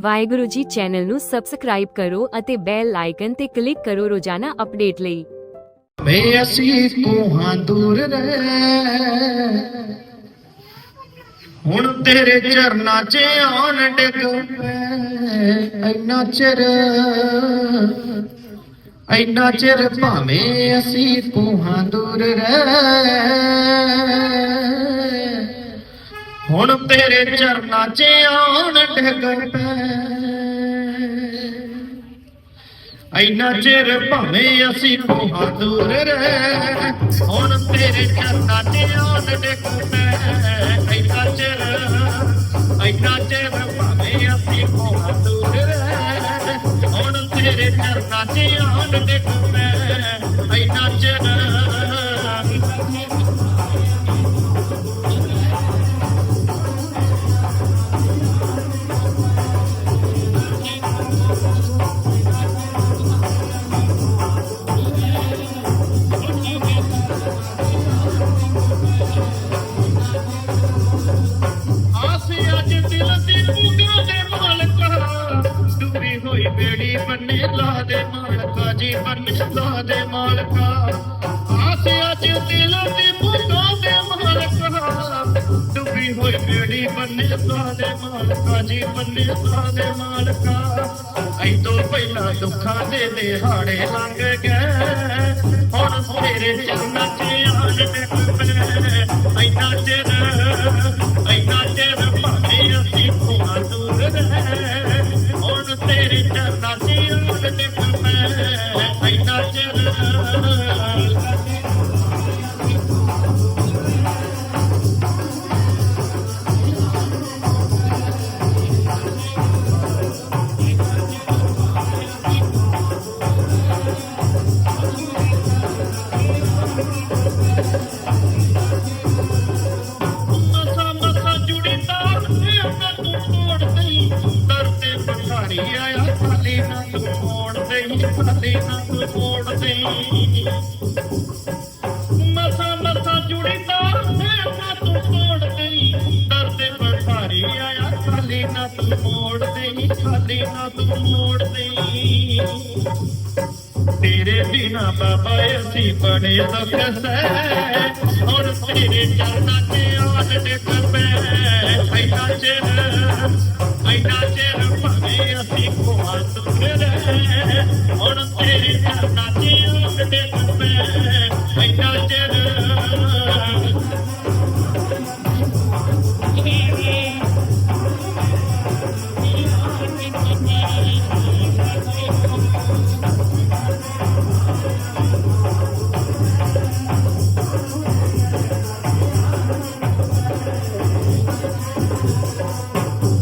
Waheguru ji channel ਨੂੰ subscribe ਕਰੋ ਅਤੇ ਬੈਲ ਆਈਕਨ ਤੇ ਕਲਿੱਕ ਕਰੋ ਰੋਜ਼ਾਨਾ ਅਪਡੇਟ ਲਈ। ਵੇ ਅਸੀਂ ਕੋਹਾਂ ਦੂਰ ਰਹਿ। ਹੁਣ ਤੇਰੇ ਚਰਨਾਂ 'ਚ ਆਉਣ ਡਿੱਗ ਪਏ ਇੰਨਾ ਚਿਰ ਇੰਨਾ ਚਿਰ ਭਾਵੇਂ ਅਸੀਂ ਕੋਹਾਂ ਦੂਰ ਰਹਿ। ਹੁਣ ਤੇਰੇ ਚਰਨਾਂ 'ਚ ਆਉਣ ਡਿੱਗ ਪਏ ਇੰਨਾ ਚਿਰ ਭਾਵੇਂ ਅਸੀਂ ਕੋਹਾਂ ਦੂਰ ਰਹਿ, ਹੁਣ ਤੇਰੇ ਚਰਨਾਂ 'ਚ ਆਉਣ ਡਿੱਗ ਪੈ ਇੰਨਾ ਚਿਰ ਇੰਨਾ ਚਿਰ ਭਾਵੇਂ ਅਸੀਂ ਕੋਹਾਂ ਦੂਰ ਰਹਿ, ਹੁਣ ਤੇਰੇ ਚਰਨਾਂ 'ਚ ਆਉਣ ਡਿੱਗ ਪੈ ਇੰਨਾ ਚਿਰ। ਬੇੜੀ ਬੰਨੇ ਲਾ ਦੇ ਮਾਲਕਾ ਜੀ ਬੰਨੇ ਲਾ ਦੇ ਮਾਲਕਾ। ਆਸੇ ਅੱਜ ਦਿਲ ਦੀ ਬੁੱਗਾ ਦੇ ਮਾਲਕਾ। ਡੁੱਬੀ ਹੋਈ ਬੇੜੀ ਬੰਨੇ ਲਾ ਦੇ ਮਾਲਕਾ ਜੀ ਬੰਨੇ ਲਾ ਦੇ ਮਾਲਕਾ। ਐ ਤੋਂ ਪਹਿਲਾਂ ਦੁੱਖਾਂ ਦੇ ਦਿਹਾੜੇ ਲੰਘ ਗਏ। ਹੁਣ ਤੇਰੇ ਚਰਨਾਂ 'ਚ ਆਣ ਡਿੱਗ ਖਾਲੀ ਨਾ ਤੂੰ ਮੋੜ ਦੇਈ ਮਸਾ ਮਸਾ ਜੁੜੀ ਤਾਰ ਤੇ ਉਹਨਾਂ ਤੂੰ ਤੋੜ ਗਈ। ਦਰ ਤੇ ਪਠਾਰੀ ਆਇਆ, ਖਾਲੀ ਨਾ ਤੂੰ ਮੋੜ ਦੇਈ ਖਾਲੀ ਨਾ ਤੂੰ ਮੋੜ ਦੇਈ ਤੇਰੇ ਬਿਨਾ ਬਾਬਾ ਅਸੀਂ ਬੜੇ ਦੁੱਖ ਹੁਣ ਤੇਰੇ ਚਰਨਾਂ 'ਚ ਆਣ ਡਿੱਗ ਪੈ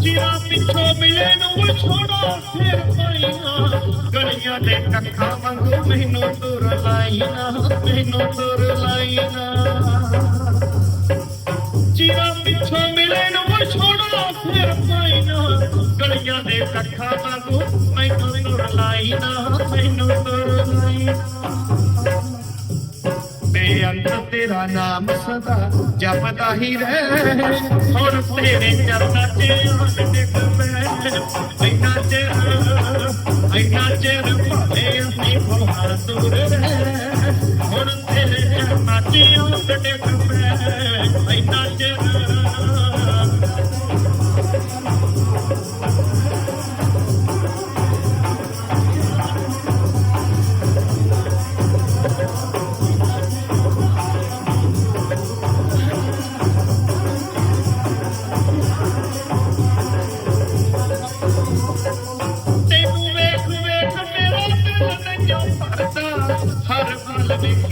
ਜਿਰਾ ਪਿੱਛੋਂ ਮਿਲੇ ਨੂੰ ਛੋੜਾ ਫਿਰ ਪਾਈਆਂ। ਗਲੀਆਂ ਦੇ ਕੱਖਾਂ ਵਾਂਗੂ ਮੈਨੂੰ ਤੁਰ ਲਾਈਆਂ, ਮੈਨੂੰ ਤੁਰ ਲਾਈਆਂ। ਜਿਰਾ ਪਿੱਛੋਂ ਮਿਲੇ ਨੂੰ ਛੋੜਾ ਫਿਰ ਪਾਈਆਂ, ਗਲੀਆਂ ਦੇ ਕੱਖਾਂ ਵਾਂਗੂ ਮੈਨੂੰ ਤੁਰ ਲਾਈਆਂ, ਮੈਨੂੰ ਤੁਰ ਲਾਈਆਂ। ਤੇਰਾ ਨਾਮ ਸਦਾ ਜਪਦਾ ਹੀ ਰਹਿ। ਹੁਣ ਤੇਰੇ ਚਰਨਾਂ 'ਚ ਆਣ ਡਿੱਗ ਪੈ ਇੰਨਾ ਚਿਰ ਇੰਨਾ ਚਿਰ ਭਾਵੇਂ ਅਸੀਂ ਕੋਹਾਂ ਦੂਰ ਰਹਿ। ਹੁਣ ਤੇਰੇ ਚਰਨਾਂ 'ਚ ਆਣ ਡਿੱਗ ਪੈ ਇੰਨਾ ਚਿਰ। ਤੈਨੂੰ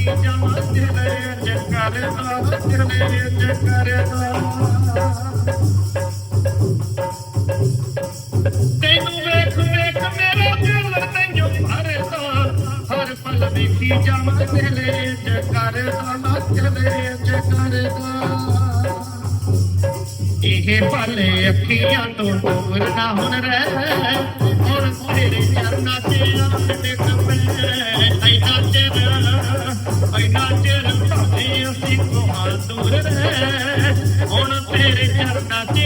ਤੈਨੂੰ ਵੇਖ ਵੇਖ ਮੇਰਾ ਦਿਲ ਨੰਜੋ ਭਰਦਾ, ਹਰ ਪਲ ਵੇਖੀ ਜਾਵਾਂ ਦਿਲ ਇੰਜ ਕਰਦਾ ਦਿਲ ਇੰਜ ਕਰਦਾ। ਇਹ ਭਲੇ ਅੱਖੀਆਂ ਤੋਂ ਦੂਰ ਨਾ ਹੁਣ ਰਹਿ, ਹੁਣ ਤੇਰੇ ਚਰਨਾਂ 'ਚ ਆਣ ਡਿੱਗ ਹੁਣ